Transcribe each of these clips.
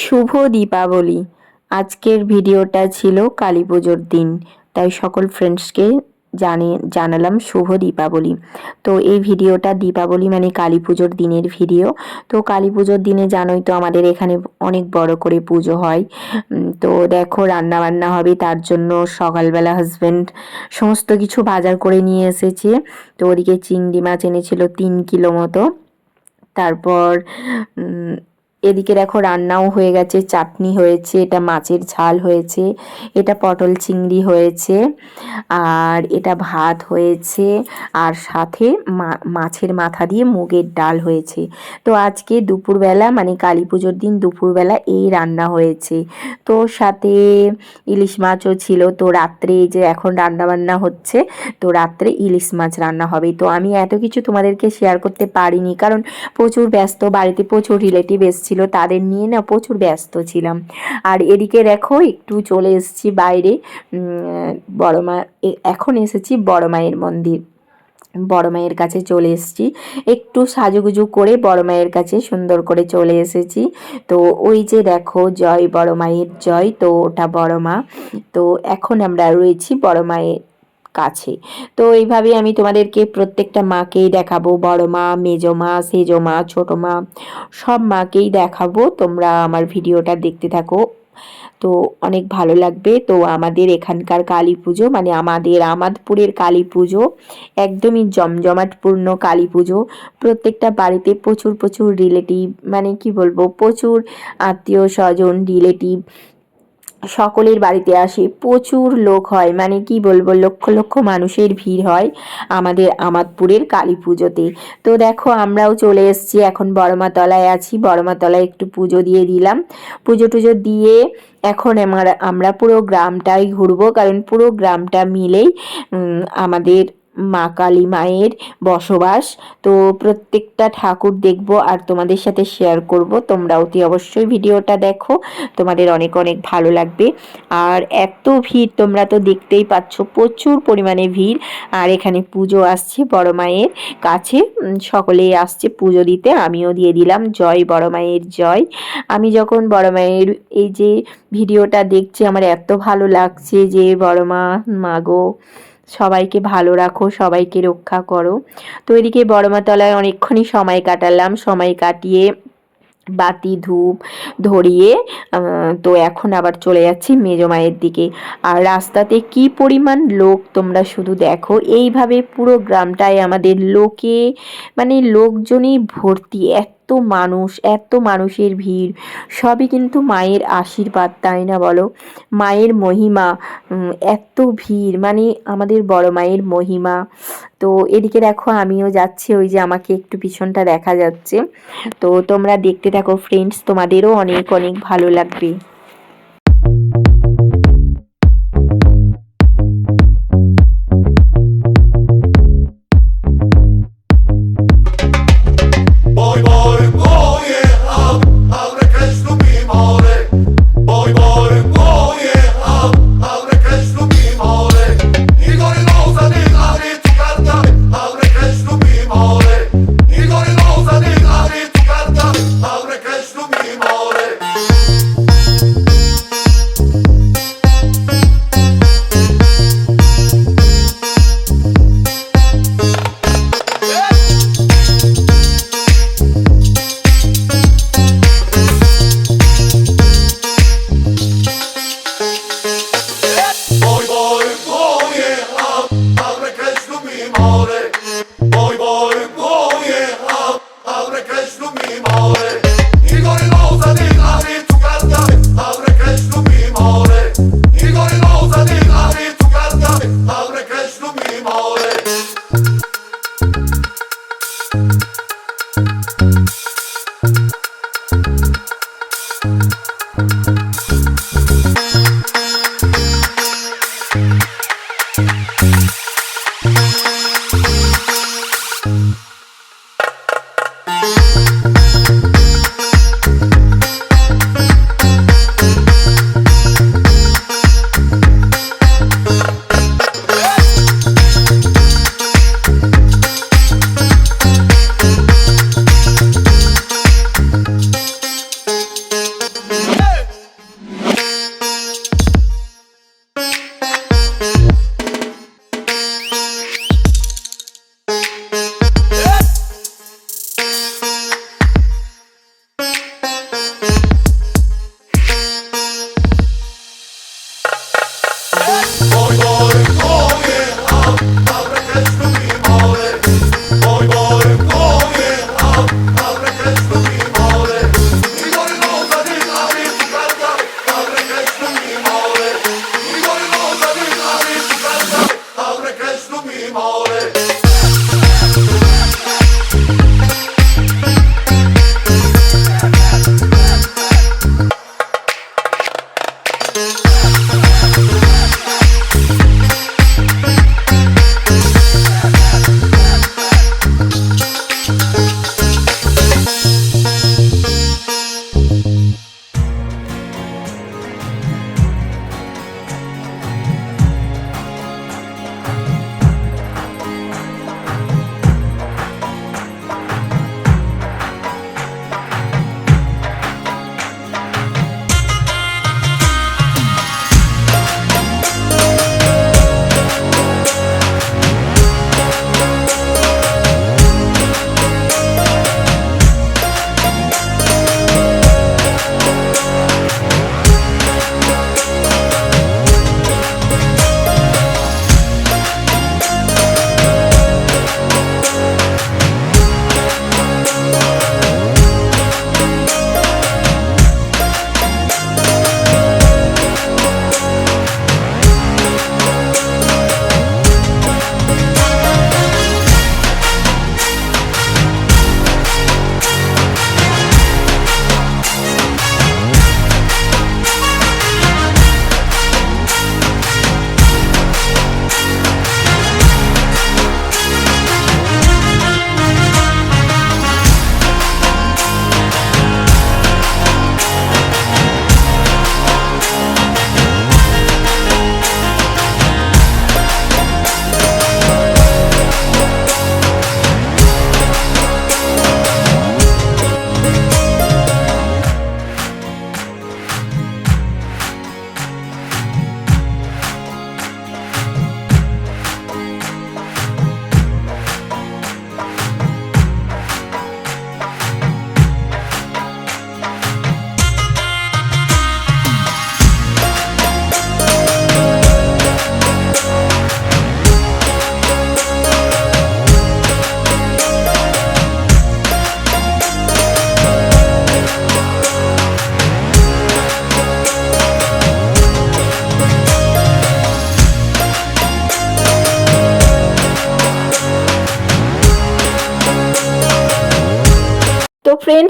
শুভ দীপাবলি। আজকের ভিডিওটা ছিল কালী পুজোর দিন, তাই সকল ফ্রেন্ডসকে জানিয়ে জানালাম শুভ দীপাবলি। তো এই ভিডিওটা দীপাবলি মানে কালী পুজোর দিনের ভিডিও। তো কালী পুজোর দিনে জানোই তো আমাদের এখানে অনেক বড় করে পুজো হয়। তো দেখো রান্না বান্না হবে, তার জন্য সকালবেলা হাজব্যান্ড সমস্ত কিছু বাজার করে নিয়ে এসেছে। তো ওদিকে চিংড়ি মাছ এনেছিল তিন কিলো মতো। তারপর এদিকে দেখো রান্নাও হয়ে গেছে, চাটনি হয়েছে, এটা মাছের ঝাল হয়েছে, এটা পটল চিংড়ি হয়েছে, আর এটা ভাত হয়েছে, আর সাথে মাছের মাথা দিয়ে মুগের ডাল হয়েছে। তো আজকে দুপুরবেলা মানে কালী পুজোর দিন দুপুরবেলা এই রান্না হয়েছে। তো সাথে ইলিশ মাছও ছিল, তো রাত্রে এই যে এখন রান্না বান্না হচ্ছে, তো রাত্রে ইলিশ মাছ রান্না হবে। তো আমি এত কিছু তোমাদেরকে শেয়ার করতে পারিনি, কারণ প্রচুর ব্যস্ত, বাড়িতে প্রচুর রিলেটিভ এসেছিল তাদের নিয়ে না প্রচুর ব্যস্ত ছিলাম। আর এদিকে দেখো, একটু চলে এসেছি বাইরে বড় মা এখন এসেছি বড় মায়ের মন্দির। বড় মায়ের কাছে চলে এসেছি। একটু সাজুগুজু করে বড় মায়ের কাছে সুন্দর করে চলে এসেছি। তো ওই যে দেখো, জয় বড় মায়ের জয়, তো ওটা বড় মা। তো এখন আমরা রয়েছি বড় মায়ের কাছে। তো এইভাবে আমি তোমাদেরকে প্রত্যেকটা মাকেই দেখাবো। বড় মা, মেজো মা, সেজো মা, ছোটো মা, সব মাকেই দেখাবো। তোমরা আমার ভিডিওটা দেখতে থাকো। তো অনেক ভালো লাগবে। তো আমাদের এখানকার কালী পুজো মানে আমাদের আমাদপুরের কালী পুজো, একদমই জমজমাটপূর্ণ কালী পুজো। প্রত্যেকটা বাড়িতে প্রচুর প্রচুর রিলেটিভ মানে কি বলব, প্রচুর আত্মীয় স্বজন রিলেটিভ সকলের বাড়িতে আসে। প্রচুর লোক হয় মানে কি বলব, লক্ষ লক্ষ মানুষের ভিড় হয় আমাদের আমাদপুরের কালী পুজোতে। তো দেখো, আমরাও চলে এসেছি, এখন বড়মাতলায় আছি। বড়মাতলায় একটু পুজো দিয়ে দিলাম। পুজো টুজো দিয়ে এখন আমরা আমরা পুরো গ্রামটাই ঘুরবো, কারণ পুরো গ্রামটা মিলেই আমাদের মা কালী মায়ের বসবাস। তো প্রত্যেকটা ঠাকুর দেখব আর তোমাদের সাথে শেয়ার করব। তোমরা অতি অবশ্যই ভিডিওটা দেখো। তোমাদের অনেক অনেক ভালো লাগবে। আর এত ভিড় তোমরা তো দেখতেই পাচ্ছ, প্রচুর পরিমাণে ভিড়। আর এখানে পুজো আসছে বড় মায়ের কাছে। সকলেই আসছে পুজো দিতে। আমিও দিয়ে দিলাম। জয় বড় মায়ের জয়। আমি যখন বড় মায়ের এই যে ভিডিওটা দেখছি, আমার এত ভালো লাগছে যে বড় মা মাগো সবাইকে ভালো রাখো, সবাইকে রক্ষা করো। তো এদিকে বড়মাতলায় অনেকক্ষণই সময় কাটালাম, সময় কাটিয়ে বাতি, ধূপ ধরিয়ে তো এখন আবার চলে যাচ্ছি মেজো মায়ের দিকে। আর রাস্তাতে কি পরিমাণ লোক তোমরা শুধু দেখো, এইভাবে পুরো গ্রামটায় আমাদের লোকে মানে লোকজনই ভর্তি, এত মানুষ, এত মানুষের ভিড়, সবই কিন্তু মায়ের আশীর্বাদ, তাই না বলো? মায়ের মহিমা এত ভিড় মানে আমাদের বড় মায়ের মহিমা। তো এদিকে দেখো আমিও যাচ্ছি, ওই যে আমাকে একটু পিছনটা দেখা যাচ্ছে। তো তোমরা দেখতে থাকো ফ্রেন্ডস তোমাদেরও অনেক অনেক ভালো লাগবে।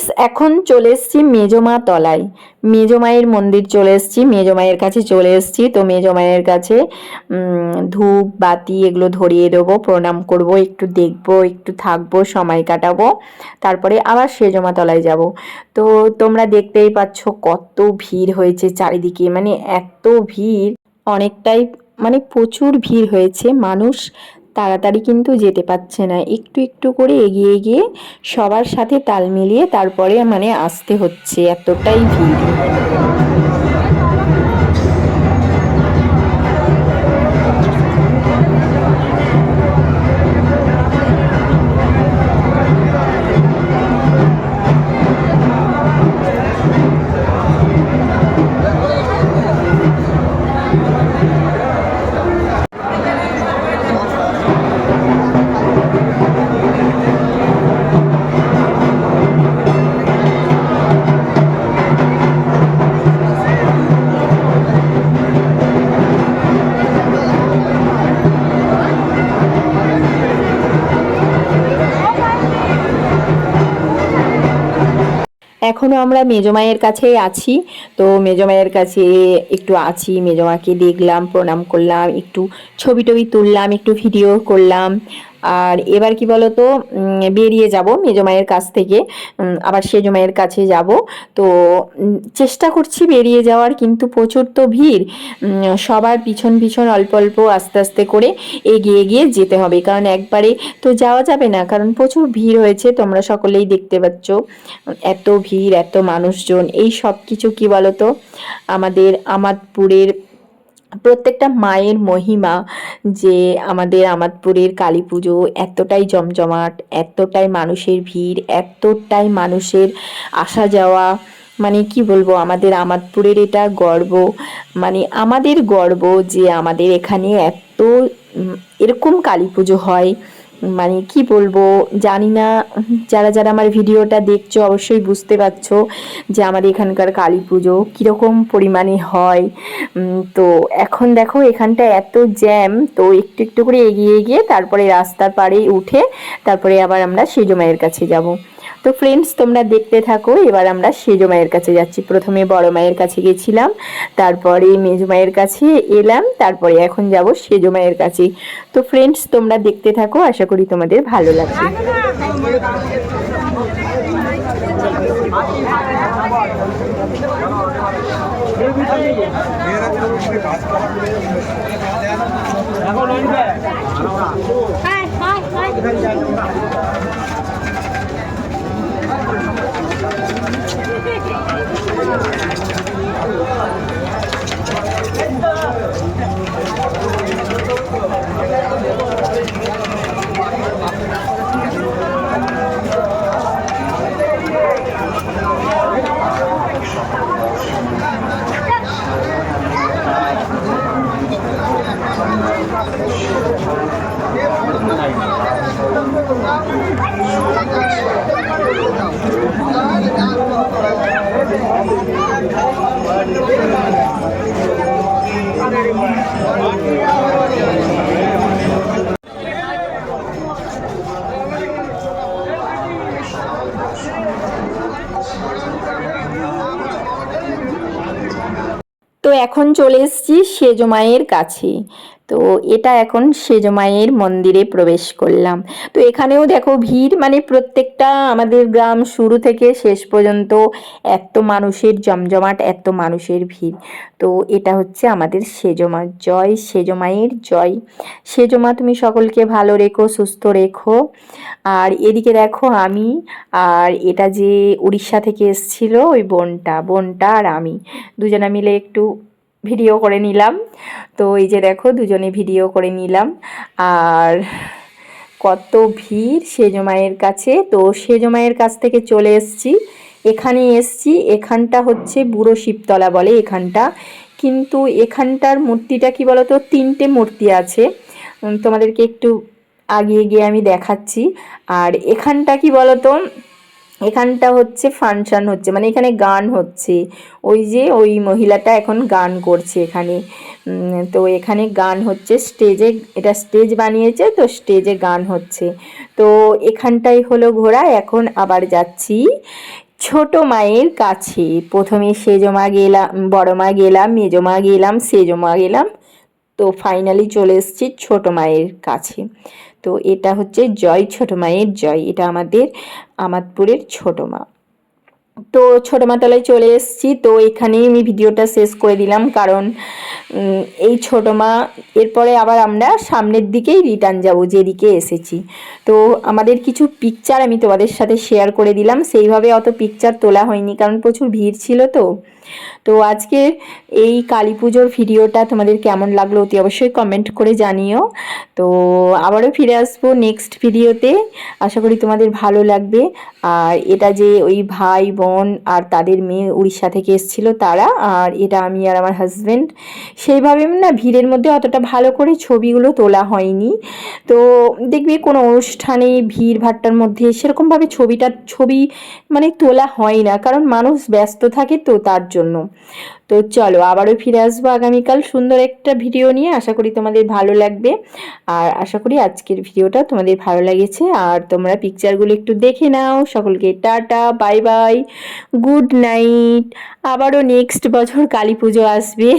ফ্রেন্ডস এখন চলে এসেছি মেজমা তলায়। মেজমায়ের মন্দির চলে এসেছি মেজমায়ের কাছে চলে এসেছি। তো মেজমায়ের কাছে ধূপ, বাতি এগুলো ধরিয়ে দেবো, প্রণাম করব, একটু দেখব, একটু থাকব, সময় কাটাবো। তারপরে আবার সেজমা তলায় যাব। তো তোমরা দেখতেই পাচ্ছ কত ভিড় হয়েছে চারিদিকে মানে এত ভিড়, অনেকটাই মানে প্রচুর ভিড় হয়েছে। মানুষ তাড়াতাড়ি কিন্তু যেতে পারছে না। একটু একটু করে এগিয়ে গিয়ে সবার সাথে তাল মিলিয়ে তারপরে মানে আসতে হচ্ছে। এতটাই ভিড়। আমরা মেজমায়ের কাছে আছি। তো মেজমায়ের কাছে একটু আছি মেজমাকে দেখলাম, প্রণাম করলাম, একটু ছবি টবি তুললাম, একটু ভিডিও করলাম। আর এবার কি বলতো বেরিয়ে যাব মেজমায়ের কাছ থেকে আবার সেজমায়ের কাছে যাব। তো চেষ্টা করছি বেরিয়ে যাওয়ার, কিন্তু প্রচুর তো ভিড়। সবার পিছন পিছন অল্প অল্প আস্তে আস্তে করে এগিয়ে গিয়ে যেতে হবে। কারণ একবারে তো যাওয়া যাবে না, কারণ প্রচুর ভিড় হয়েছে, তোমরা সকলেই দেখতে পাচ্ছ। এত ভিড়, এত মানুষজন, এই সব কিছু কি বলতো, আমাদের আমাদপুরের প্রত্যেকটা মায়ের মহিমা যে আমাদের আমাদপুরের কালী পুজো এতটাই জমজমাট, এতটাই মানুষের ভিড়, এতটাই মানুষের আসা যাওয়া মানে কি বলব, আমাদের আমাদপুরের এটা গর্ব মানে আমাদের গর্ব যে আমাদের এখানে এত এরকম কালী পুজো হয়। মানে কি বলব, জানি না। যারা যারা আমার ভিডিওটা দেখছ, অবশ্যই বুঝতে পারছ যে আমাদের এখানকার কালী পুজো কীরকম পরিমাণে হয়। তো এখন দেখো, এখানটা এত জ্যাম, তো একটু একটু করে এগিয়ে গিয়ে তারপরে রাস্তার পাড়ে উঠে তারপরে আবার আমরা সেজো মায়ের কাছে যাব। তো ফ্রেন্ডস তোমরা দেখতে থাকো, এবার আমরা সেজো মায়ের কাছে যাচ্ছি। প্রথমে বড় মায়ের কাছে গেছিলাম, তারপরে মেজো মায়ের কাছে এলাম, তারপরে এখন যাব সেজো মায়ের কাছে। তো ফ্রেন্ডস তোমরা দেখতে থাকো, আশা করি তোমাদের ভালো লাগবে। তো এখন চলে এসেছি সেজমায়ের কাছে। তো এটা এখন সেজো মায়ের মন্দিরে প্রবেশ করলাম। তো এখানেও দেখো ভিড় মানে প্রত্যেকটা আমাদের গ্রাম শুরু থেকে শেষ পর্যন্ত এত মানুষের জমজমাট, এত মানুষের ভিড়। তো এটা হচ্ছে আমাদের সেজো মা জয় সেজো মায়ের জয়। সেজো মা তুমি সকলকে ভালো রেখো, সুস্থ রেখো। আর এদিকে দেখো আমি, আর এটা যে উড়িষ্যা থেকে এসছিল ওই বোনটা বোনটা আর আমি। দুজনে মিলে একটু ভিডিও করে নিলাম। তো এই যে দেখো, দুজনে ভিডিও করে নিলাম। আর কত ভিড় সেজো মায়ের কাছে। তো সেজো মায়ের কাছ থেকে চলে এসছি। এখানে এসছি। এখানটা হচ্ছে বুড়ো শিবতলা বলে এখানটা। কিন্তু এখানটার মূর্তিটা কি বলতো? তিনটে মূর্তি আছে। তোমাদেরকে একটু আগিয়ে গিয়ে আমি দেখাচ্ছি। আর এখানটা কি বলতো? এখানটা হচ্ছে ফাংশন হচ্ছে মানে এখানে গান হচ্ছে। ওই যে ওই মহিলাটা এখন গান করছে এখানে। তো এখানে গান হচ্ছে স্টেজে, এটা স্টেজ বানিয়েছে তো স্টেজে গান হচ্ছে। তো এখানটাই হলো ঘোরা এখন আবার যাচ্ছি ছোট মায়ের কাছে। প্রথমে সেজমা গেলাম, বড় মা গেলাম মেজমা গেলাম সেজমা গেলাম। তো ফাইনালি চলে এসেছি ছোট মায়ের কাছে। তো এটা হচ্ছে জয় ছোট মায়ের জয়। এটা আমাদের আমাদপুরের ছোট মা। তো ছোটো মাতলায় চলে এসেছি। তো এখানেই আমি ভিডিওটা শেষ করে দিলাম। কারণ এই ছোটো মা, এরপরে আবার আমরা সামনের দিকেই রিটার্ন যাব, যেদিকে এসেছি। তো আমাদের কিছু পিকচার আমি তোমাদের সাথে শেয়ার করে দিলাম। সেইভাবে অত পিকচার তোলা হয়নি, কারণ প্রচুর ভিড় ছিল তো। তো আজকে এই কালী পুজোর ভিডিওটা তোমাদের কেমন লাগল অতি অবশ্যই কমেন্ট করে জানিও। তো আবারও ফিরে আসব নেক্সট ভিডিওতে। আশা করি তোমাদের ভালো লাগবে। আর এটা যে ওই ভাই, বোন আর তাদের মেয়ে উড়িষ্যা থেকে এসেছিল তারা, আর এটা আমি আর আমার হাজব্যান্ড সেইভাবে না ভিড়ের মধ্যে অতটা ভালো করে ছবিগুলো তোলা হয়নি। তো দেখবে কোনো অনুষ্ঠানে ভিড় ভাট্টার মধ্যে সেরকমভাবে ছবিটা, ছবি মানে তোলা হয় না। কারণ মানুষ ব্যস্ত থাকে তো তার জন্য। তো চলো, আবারও ফিরে আসব আগামীকাল সুন্দর একটা ভিডিও নিয়ে। আশা করি তোমাদের ভালো লাগবে। আর আশা করি আজকের ভিডিওটা তোমাদের ভালো লেগেছে। আর তোমরা পিকচারগুলো একটু দেখে নাও। সকলকে tata, bye bye, good night. আবারও নেক্সট বছর কালী পুজো আসবে।